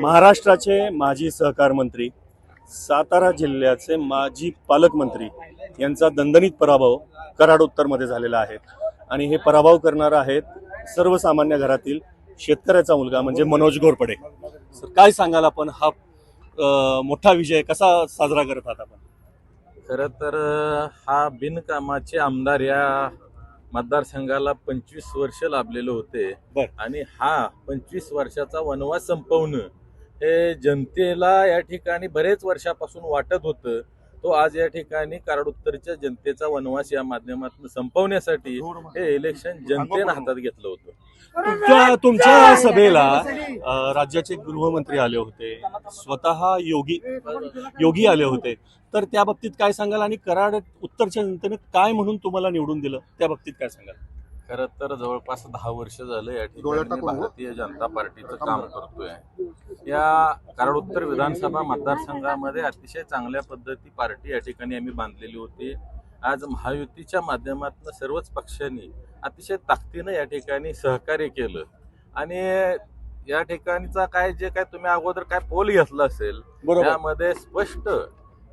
महाराष्ट्राचे माजी सहकार मंत्री सातारा जिल्ह्याचे माजी पालकमंत्री यांचा दणदणीत पराभव कराड उत्तरमध्ये झालेला आहे. आणि हे पराभव करणार आहेत सर्वसामान्य घरातील शेतकऱ्याचा मुलगा म्हणजे मनोज घोरपडे. सर काय सांगाल आपण? हा मोठा विजय कसा साजरा करत आहात आपण? खरं तर हा बिनकामाचे आमदार या मतदारसंघाला पंचवीस वर्ष लाभलेले होते. बर. आणि हा पंचवीस वर्षाचा वनवास संपवणं हे जनतेला या ठिकाणी बरेच वर्षापासून वाटत होतं. तो आज या ठिकाणी कराड उत्तरच्या जनतेचा वनवास या माध्यमातून संपवण्यासाठी हे इलेक्शन जनतेनं हातात घेतलं होतं. तुमच्या तुमच्या सभेला राज्याचे गृहमंत्री आले होते. स्वतः योगी योगी आले होते. तर त्या बाबतीत काय सांगाल? आणि कराड उत्तरच्या जनतेने काय म्हणून तुम्हाला निवडून दिलं? त्या बाबतीत काय सांगाल? खरं तर जवळपास दहा वर्ष झालं या ठिकाणी. भारतीय जनता पार्टीचं काम करतोय. या कराड उत्तर विधानसभा मतदारसंघामध्ये अतिशय चांगल्या पद्धती पार्टी या ठिकाणी आम्ही बांधलेली होती. आज महायुतीच्या माध्यमातून सर्वच पक्षांनी अतिशय ताकदीनं या ठिकाणी सहकार्य केलं. आणि या ठिकाणचा काय जे काय तुम्ही अगोदर काय पोल घेतला असेल त्यामध्ये स्पष्ट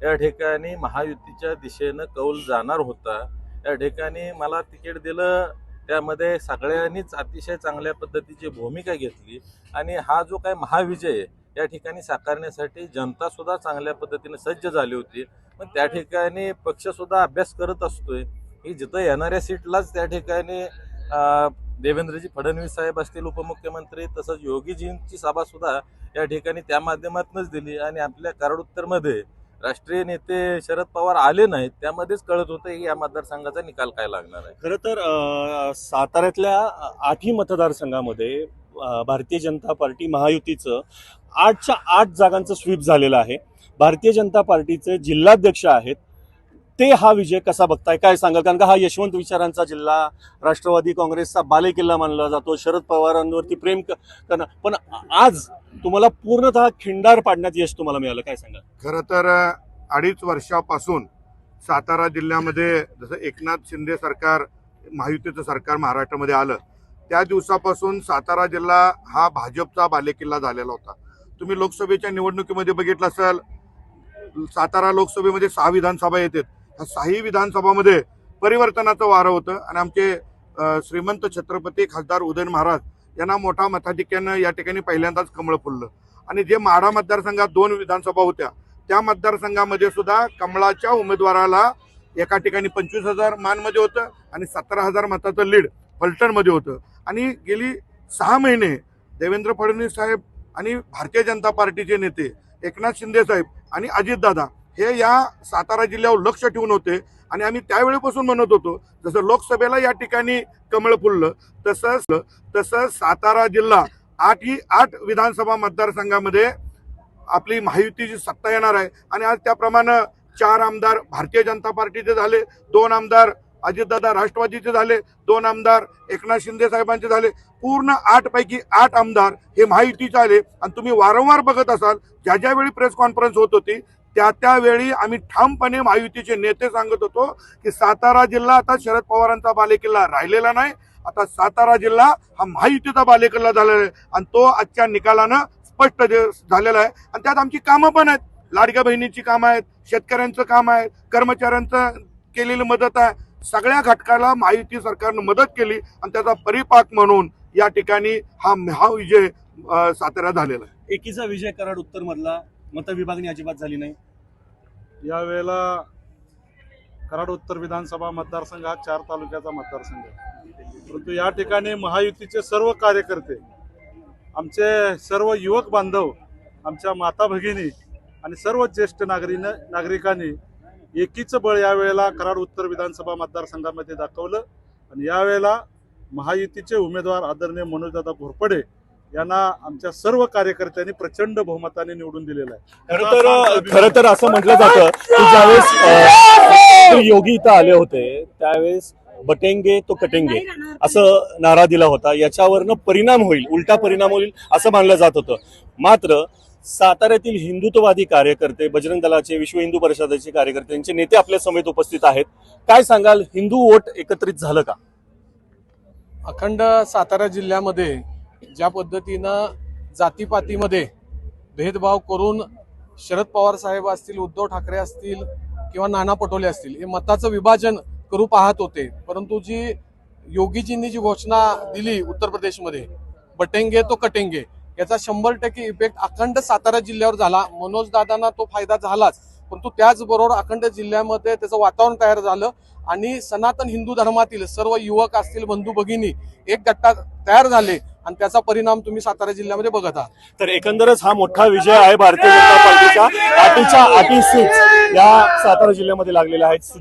या ठिकाणी महायुतीच्या दिशेनं कौल जाणार होता. या ठिकाणी मला तिकीट दिलं त्यामध्ये सगळ्यांनीच अतिशय चांगल्या पद्धतीची भूमिका घेतली. आणि हा जो काय महाविजय या ठिकाणी साकारण्यासाठी जनता सुद्धा चांगल्या पद्धतीने सज्ज झाली होती. पण त्या ठिकाणी पक्ष सुद्धा अभ्यास करत असतोय. की जिथं येणाऱ्या सीटलाच त्या ठिकाणी देवेंद्रजी फडणवीस साहेब असतील उपमुख्यमंत्री तसंच योगीजींची सभा सुद्धा या ठिकाणी त्या माध्यमातूनच दिली. आणि आपल्या कराड राष्ट्रीय नेते शरद पवार आले नाहीत त्यामध्येच कळत होतं की या मतदारसंघाचा निकाल काय लागणार आहे. खरं तर साताऱ्यातल्या आठही मतदारसंघामध्ये भारतीय जनता पार्टी महायुतीचं आठच्या आठ जागांचं स्वीप झालेलं आहे. भारतीय जनता पार्टीचे जिल्हाध्यक्ष आहेत ते हा विजय कसा बघताय? काय सांगाल? कारण का हा यशवंत विचारांचा जिल्हा राष्ट्रवादी काँग्रेसचा बालेकिल्ला मानला जातो शरद पवारांवरती प्रेम क- करणं. पण आज तुम्हाला पूर्णतः खिंडार पाडण्यात यश तुम्हाला मिळालं काय सांगाल? खरं तर अडीच वर्षापासून सातारा जिल्ह्यामध्ये जसं एकनाथ शिंदे सरकार महायुतीचं सरकार महाराष्ट्रामध्ये आलं त्या दिवसापासून सातारा जिल्हा हा भाजपचा बालेकिल्ला झालेला होता. तुम्ही लोकसभेच्या निवडणुकीमध्ये बघितलं असाल सातारा लोकसभेमध्ये सहा विधानसभा येतात. ह्या विधानसभामध्ये परिवर्तनाचं वारं होतं आणि आमचे श्रीमंत छत्रपती खासदार उदयन महाराज यांना मोठा मताधिक्यानं या ठिकाणी पहिल्यांदाच कमळ फुललं. आणि जे माढा मतदारसंघात दोन विधानसभा होत्या त्या मतदारसंघामध्ये सुद्धा कमळाच्या उमेदवाराला एका ठिकाणी पंचवीस हजार मानमध्ये होतं आणि सतरा हजार मताचं लीड फलटणमध्ये होतं. आणि गेली सहा महिने देवेंद्र फडणवीस साहेब आणि भारतीय जनता पार्टीचे नेते एकनाथ शिंदे साहेब आणि अजितदादा हे या सातारा जिल्ह्यावर लक्ष ठेवून होते. आणि आम्ही त्यावेळेपासून म्हणत होतो जसं लोकसभेला या ठिकाणी कमळ फुललं तसंच तसंच सातारा जिल्हा आठही आठ विधानसभा मतदारसंघामध्ये आपली महायुतीची सत्ता येणार आहे. आणि आज त्याप्रमाणे चार आमदार भारतीय जनता पार्टीचे झाले दोन आमदार अजितदादा राष्ट्रवादीचे झाले दोन आमदार एकनाथ शिंदे साहेबांचे झाले. पूर्ण आठ पैकी आठ आमदार हे महायुतीचे आले. आणि तुम्ही वारंवार बघत असाल ज्या ज्यावेळी प्रेस कॉन्फरन्स होत होती त्या त्यावेळी आम्ही ठामपणे महायुतीचे नेते सांगत होतो की सातारा जिल्हा आता शरद पवारांचा बालेकिल्ला राहिलेला नाही. आता सातारा जिल्हा हा महायुतीचा बालेकिल्ला झालेला आहे. आणि तो आजच्या निकालानं स्पष्ट झालेला आहे. आणि त्यात आमची कामं पण आहेत. लाडक्या बहिणीची कामं आहेत शेतकऱ्यांचं काम आहे कर्मचाऱ्यांचं केलेली मदत आहे. सगळ्या घटकाला महायुती सरकारनं मदत केली आणि त्याचा परिपाक म्हणून या ठिकाणी हा महाविजय सातारा झालेला आहे. एकीचा विजय कराड उत्तर मधला मतविभागणी अजिबात झाली नाही. यावेळेला कराड उत्तर विधानसभा मतदारसंघ हा चार तालुक्याचा मतदारसंघ आहे. परंतु या ठिकाणी महायुतीचे सर्व कार्यकर्ते आमचे सर्व युवक बांधव आमच्या माता भगिनी आणि सर्व ज्येष्ठ नागरिक नागरिकांनी एकीचं बळ यावेळेला कराड उत्तर विधानसभा मतदारसंघामध्ये दाखवलं. आणि यावेळेला महायुतीचे उमेदवार आदरणीय मनोजदादा घोरपडे यांना आमच्या सर्व कार्यकर्त्यांनी प्रचंड बहुमताने निवडून दिलेलं आहे. खरं तर खरं तर असं म्हटलं जातं की ज्यावेळेस योगी इथं आले होते त्यावेळेस बटेंगे तो कटेंगे असं नारा दिला होता. याच्यावरनं परिणाम होईल उलटा परिणाम होईल असं मानलं जात होतं. मात्र साताऱ्यातील हिंदुत्ववादी कार्यकर्ते बजरंग दलाचे विश्व हिंदू परिषदेचे कार्यकर्ते यांचे नेते आपल्या समेत उपस्थित आहेत. काय सांगाल? हिंदू वोट एकत्रित झालं का? अखंड सातारा जिल्ह्यामध्ये ज्या पद्धतीनं जातीपातीमध्ये भेदभाव करून शरद पवार साहेब असतील उद्धव ठाकरे असतील किंवा नाना पटोले असतील हे मताचं विभाजन करू पाहत होते. परंतु जी योगीजींनी जी घोषणा दिली उत्तर प्रदेशमध्ये बटेंगे तो कटेंगे याचा शंभर टक्के इफेक्ट अखंड सातारा जिल्ह्यावर झाला. मनोज दादांना तो फायदा झालाच. परंतु त्याचबरोबर अखंड जिल्ह्यामध्ये त्याचं वातावरण तयार झालं आणि सनातन हिंदू धर्मातील सर्व युवक असतील बंधू भगिनी एक गट्टा तयार झाले. आणि त्याचा परिणाम तुम्ही सातारा जिल्ह्यामध्ये बघत आहात. तर एकंदरच हा मोठा विजय आहे भारतीय जनता पार्टीचा. आठीच्या आठी सीट या सातारा जिल्ह्यामध्ये लागलेल्या आहेत.